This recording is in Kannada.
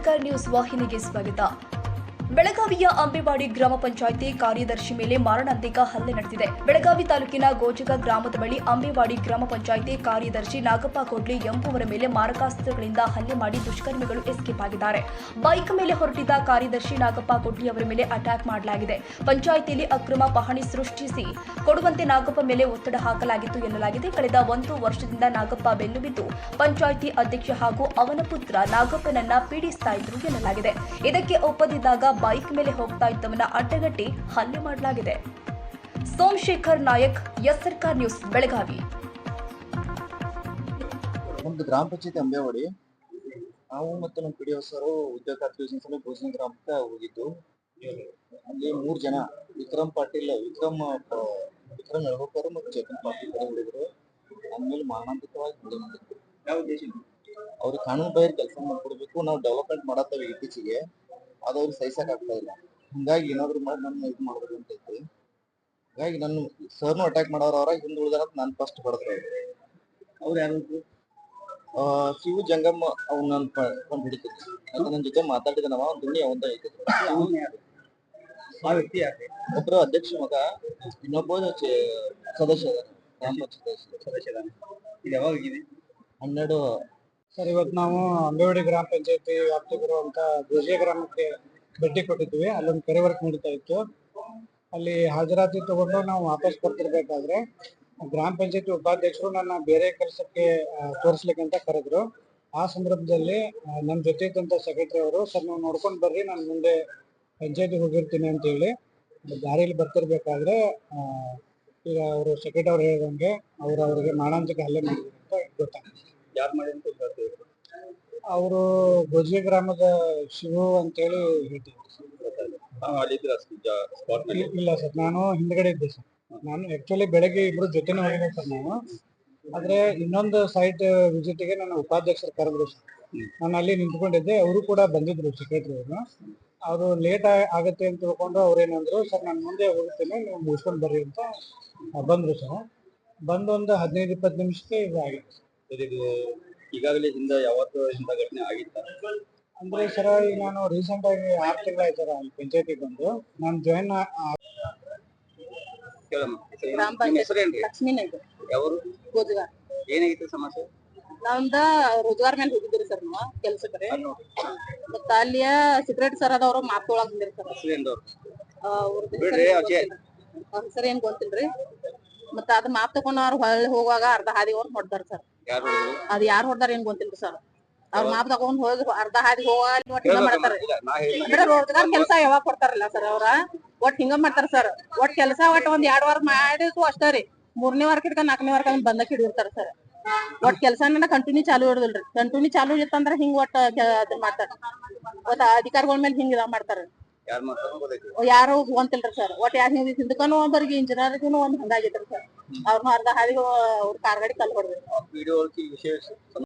ಸರ್ಕಾರ್ ನ್ಯೂಸ್ ವಾಹಿನಿಗೆ ಸ್ವಾಗತ. ಬೆಳಗಾವಿಯ ಅಂಬೆವಾಡಿ ಗ್ರಾಮ ಪಂಚಾಯಿತಿ ಕಾರ್ಯದರ್ಶಿ ಮೇಲೆ ಮಾರಣಾಂತಿಕ ಹಲ್ಲೆ ನಡೆದಿದೆ. ಬೆಳಗಾವಿ ತಾಲೂಕಿನ ಗೋಜಗ ಗ್ರಾಮದ ಬಳಿ ಅಂಬೆವಾಡಿ ಗ್ರಾಮ ಪಂಚಾಯಿತಿ ಕಾರ್ಯದರ್ಶಿ ನಾಗಪ್ಪ ಕೊಡ್ಲಿ ಎಂಬುವರ ಮೇಲೆ ಮಾರಕಾಸ್ತ್ರಗಳಿಂದ ಹಲ್ಲೆ ಮಾಡಿ ದುಷ್ಕರ್ಮಿಗಳು ಎಸ್ಕೇಪ್ ಆಗಿದ್ದಾರೆ. ಬೈಕ್ ಮೇಲೆ ಹೊರಟಿದ್ದ ಕಾರ್ಯದರ್ಶಿ ನಾಗಪ್ಪ ಕೊಡ್ಲಿ ಅವರ ಮೇಲೆ ಅಟ್ಯಾಕ್ ಮಾಡಲಾಗಿದೆ. ಪಂಚಾಯಿತಿಯಲ್ಲಿ ಅಕ್ರಮ ಪಹಣಿ ಸೃಷ್ಟಿಸಿ ಕೊಡುವಂತೆ ನಾಗಪ್ಪ ಮೇಲೆ ಒತ್ತಡ ಹಾಕಲಾಗಿತ್ತು ಎನ್ನಲಾಗಿದೆ. ಕಳೆದ ಒಂದು ವರ್ಷದಿಂದ ನಾಗಪ್ಪ ಬೆನ್ನು ಬಿದ್ದು ಪಂಚಾಯಿತಿ ಅಧ್ಯಕ್ಷ ಹಾಗೂ ಅವನ ಪುತ್ರ ನಾಗಪ್ಪನನ್ನ ಪೀಡಿಸ್ತಾ ಇದ್ರು ಎನ್ನಲಾಗಿದೆ. ಇದಕ್ಕೆ ಒಪ್ಪದಿದ್ದಾಗ ಬೈಕ್ ಮೇಲೆ ಹೋಗ್ತಾ ಇದ್ದವನ ಅಡ್ಡಗಟ್ಟಿ ಹಲ್ಲೆ ಮಾಡಲಾಗಿದೆ. ಸೋಮಶೇಖರ್ ನಾಯಕ್ ಎಸ್ಆರ್ಕಾರ್ ನ್ಯೂಸ್ ಬೆಳಗಾವಿ. ನಮ್ದು ಗ್ರಾಮ ಪಂಚಾಯತ್ ಅಂಬೇವಾಡಿ. ನಾವು ಮತ್ತು ನಮ್ಮ ಪಿ ಡಿ ಸರ್ ಉದ್ಯೋಗ ಖಾತ್ರಿ ಯೋಜನೆ ಸಲ ಭೋಜನ ಗ್ರಾಮಕ್ಕೆ ಹೋಗಿದ್ದು. ಅಲ್ಲಿ ಮೂರ್ ಜನ ವಿಕ್ರಮ್ ಪಾಟೀಲ್ ವಿಕ್ರಮ್ ವಿಕ್ರಮ್ ನಳ್ಹೋಕರ್ ಮತ್ತು ಚೇತನ್ ಪಾಟೀಲ್ ಕಡೆ ಹುಡುಗರು ಆದ್ಮೇಲೆ ಮಾರಣಾಂತಿಕವಾಗಿ ಹಿಂದೆ ಮಾಡಿದ್ರು. ಅವ್ರಿಗೆ ಕಾನೂನು ಬಾಹಿರ ಕೆಲಸ ಮಾಡ್ಕೊಡ್ಬೇಕು ನಾವು ಡೆವಲಪ್ಮೆಂಟ್ ಮಾಡತ್ತೇವೆ ಇತ್ತೀಚೆಗೆ. ಅದು ಅವ್ರಿಗೆ ಸಹಿಸಕ್ ಆಗ್ತಾ ಇಲ್ಲ. ಹಿಂಗಾಗಿ ಏನಾದ್ರು ಮಾಡಿ ನನ್ನ ಇದು ಮಾಡ್ಬೋದು ಅಂತ ಐತಿ ಹಿಂಗಾಗಿ ನನ್ನ ಸರ್ನು ಅಟ್ಯಾಕ್ ಮಾಡೋರು ಅವ್ರ ಹಿಂದ್ ಉಳಿದಾರ ನಾನು ಫಸ್ಟ್ ಹೊಡೆದ್ರು ಅವ್ರು. ಯಾರು ಶಿವು ಜಂಗಮ್ ಅವ್ನ ನಾನು ಕೊಂಡು ಹಿಡಿತೀನಿ ಯಾಕಂದ್ರೆ ನನ್ನ ಜೊತೆ ಮಾತಾಡಿದ ನಮ್ಮ ದುನಿ ಅವಂದ ಐತಿ ಆ ವ್ಯಕ್ತಿ ಒಬ್ಬರು ಅಧ್ಯಕ್ಷ ಮಗ ಇನ್ನೊಬ್ಬ ಸದಸ್ಯ ಗ್ರಾಮ ಪಂಚಾಯತ್ ಸದಸ್ಯ. ಇದು ಯಾವಾಗ ಹನ್ನೆರಡು ಸರ್, ಇವತ್ತು ನಾವು ಅಂಬೇವಾಡಿ ಗ್ರಾಮ ಪಂಚಾಯತಿ ವ್ಯಾಪ್ತಿ ಬರುವಂತ ಗೋಜೆ ಗ್ರಾಮಕ್ಕೆ ಭೇಟಿ ಕೊಟ್ಟಿದ್ವಿ. ಅಲ್ಲೊಂದು ಕೆರೆ ವರ್ಕ್ ನಡೀತಾ ಇತ್ತು. ಅಲ್ಲಿ ಹಾಜರಾತಿ ತಗೊಂಡು ನಾವು ವಾಪಸ್ ಬರ್ತಿರ್ಬೇಕಾದ್ರೆ ಗ್ರಾಮ ಪಂಚಾಯತಿ ಉಪಾಧ್ಯಕ್ಷರು ನನ್ನ ಬೇರೆ ಕೆಲಸಕ್ಕೆ ತೋರಿಸ್ಲಿಕ್ಕೆ ಅಂತ ಕರೆದ್ರು. ಆ ಸಂದರ್ಭದಲ್ಲಿ ನನ್ನ ಜೊತೆ ಇದ್ದಂತ ಸೆಕ್ರೆಟರಿ ಅವರು, ಸರ್, ನಾವು ನೋಡ್ಕೊಂಡು ಬರ್ರಿ, ನಾನು ಮುಂದೆ ಪಂಚಾಯತಿ ಹೋಗಿರ್ತೀನಿ ಅಂತ ಹೇಳಿ ದಾರಿಯಲ್ಲಿ ಬರ್ತಿರ್ಬೇಕಾದ್ರೆ ಈಗ ಅವರು ಸೆಕ್ರೆಟರಿ ಅವ್ರು ಹೇಳಿದಂಗೆ ಅವ್ರು ಅವರಿಗೆ ಹಲ್ಲೆ ಮಾಡಿದ್ರು ಅಂತ ಗೊತ್ತಾಗ್ತದೆ. ಯಾರು ಮಾಡಿ ಅಂತ ಗೊತ್ತಾಗ್ತದೆ. ಅವರು ಗೊಜ್ಗೆ ಗ್ರಾಮದ ಶಿವು ಅಂತೇಳಿ ಹೇಳ್ತೀವಿ ಅಲ್ಲಿದ್ದೀರಾ ನಲ್ಲಿ ಇಲ್ಲ ಸರ್. ನಾನು ಹಿಂದ್ಗಡೆ ಇದ್ದೆ ಸರ್. ನಾನು ಆಕ್ಚುಲಿ ಬೆಳಗ್ಗೆ ಇಬ್ರು ಜೊತೆನೇ ಹೋಗಿದ್ದೆ ಸರ್ ನಾನು. ಆದ್ರೆ ಇನ್ನೊಂದು ಸೈಟ್ ವಿಸಿಟ್ಗೆ ನನ್ನ ಉಪಾಧ್ಯಕ್ಷರು ಕರೆದ್ರು ಸರ್. ನಾನು ಅಲ್ಲಿ ನಿಂತ್ಕೊಂಡಿದ್ದೆ. ಅವರು ಕೂಡ ಬಂದಿದ್ರು ಸೆಕ್ರೆಟರಿ ಅವರು. ಅವರು ಲೇಟ್ ಆಗತ್ತೆ ಅಂತ ತಿಳ್ಕೊಂಡು ಅವ್ರು ಏನಂದ್ರು ಸರ್ ನಾನು ಮುಂದೆ ಹೋಗ್ತೇನೆ. ನೀವು ಮುಗಿಸ್ಕೊಂಡು ಬರ್ರಿ ಅಂತ ಬಂದ್ರು ಸರ್. ಬಂದು ಒಂದು ಹದಿನೈದು ಇಪ್ಪತ್ತು ನಿಮಿಷಕ್ಕೆ ಇದು ಸರ್. ಇದು ಈಗಾಗಲೇ ಹಿಂದೆ ಯಾವತ್ತೂ ಇಂಥ ಘಟನೆ ಆಗಿತ್ತ. ಅಂದ್ರೆ ಸರ ಈಗ ನಾನು ರೀಸೆಂಟ್ ಆಗಿ ಆರು ತಿಂಗಳಾಯ್ತು ಸರ್ ಅಲ್ಲಿ ಪಂಚಾಯತಿಗೆ ಬಂದು. ನಾನು ಜಾಯಿನ್ ಕೇಳಮ್ಮ ಗ್ರಾಮ ನಿಮ್ಮ ಹೆಸರೇನ್ರಿ ಲಕ್ಷ್ಮೀನ ಇದು ಯಾವರು? ರೋಜಗಾರ್. ಏನಾಗಿತ್ತು ಸಮಸ್ಯೆ? ನಮ್ದ ರೋಜ್ಗಾರ್ ಮೇಲೆ ಹೋಗಿದ್ರಿ ಸರ್ ನಾವು ಕೆಲ್ಸಕ್ಕೆ ರೀ. ಮತ್ತ ಅಲ್ಲಿಯ ಸಿಗರೇಟ್ ಸರ್ ಅದವ್ರು ಮಾತೊಳಗ್ ಬಂದಿರಿ ಸರ್. ಹೆಸರೇನ್ದವ್ರು? ಅವ್ರದ್ದು ಬಿಡ್ರಿ, ಅಜಯ್. ಅವ್ರ ಹೆಸರು ಏನ್ ಗೊತ್ತಿಲ್ರಿ. ಮತ್ತ ಅದ್ ಮಾತ್ ತಗೊಂಡ್ ಅವ್ರು ಹೊಳ್ಳಿ ಹೋಗುವಾಗ ಅರ್ಧ ಹಾದಿ ಅವ್ರು ಹೊಡ್ದಾರ ಸರ್? ಅದ್ ಯಾರು ಹೊಡ್ದಾರ ಏನ್ ಗೊತ್ತಿಲ್ಲ ಸರ್ ಅವ್ರ ಮಾಪ್ ತಗೊಂಡ್ ಹೋಗಿ ಅರ್ಧ ಹಾದಿ ಹೋಗಿ ಒಟ್ ಒಟ್ಟ್ ಹಿಂಗ. ಮಾಡ್ತಾರ ಅಂದ್ರೆ ರೋಜಗಾರ್ ಕೆಲಸ ಯಾವಾಗ ಕೊಡ್ತಾರಲ್ಲ ಸರ್ ಅವ್ರ. ಒಟ್ ಹಿಂಗ ಮಾಡ್ತಾರ ಸರ್ ಒಟ್ ಕೆಲಸ ಒಟ್ ಒಂದ್ ಎರಡ್ ವಾರ ಮಾಡಿದ್ರು ಅಷ್ಟೇ ರೀ. ಮೂರನೇ ವಾರಕ್ಕೆ ಇಟ್ಕೊಂಡ್ ನಾಲ್ಕನೇ ವಾರಕ್ಕೆ ಬಂದಕ್ಕೆ ಬಂದಕ್ ಹಿಡಿದಿರ್ತಾರ ಸರ್ ಒಟ್ ಕೆಲಸನ ಕಂಟಿನ್ಯೂ ಚಾಲು ಇಡುದಿಲ್ರಿ. ಕಂಟಿನ್ಯೂ ಚಾಲು ಇತ್ತಂದ್ರ ಹಿಂಗ್ ಒಟ್ ಅದನ್ನ ಮಾಡ್ತಾರ. ಒಟ್ ಅಧಿಕಾರಿಗಳ ಮೇಲೆ ಹಿಂಗ್ ಇದ ಮಾಡ್ತಾರ. ಯಾರು ಹೊಂತಿಲ್ರಿ ಸರ್ ಒಟ್ ಯಾರು ಹಿಂಗ್ ಒಬ್ಬರಿಗೆ ಇಂಜಿನಿಯರ್ಗೂ ಒಂದ್ ಹಂಗಾಗಿದ್ರಿ ಸರ್ ಅವ್ರನ್ನ ಮಾರ್ದ ಹಾದಿ ಅವ್ರ ಕಾರ್ ಗಾಡಿ ಕಲ್ ಹೊಡ್ದ್ರಿ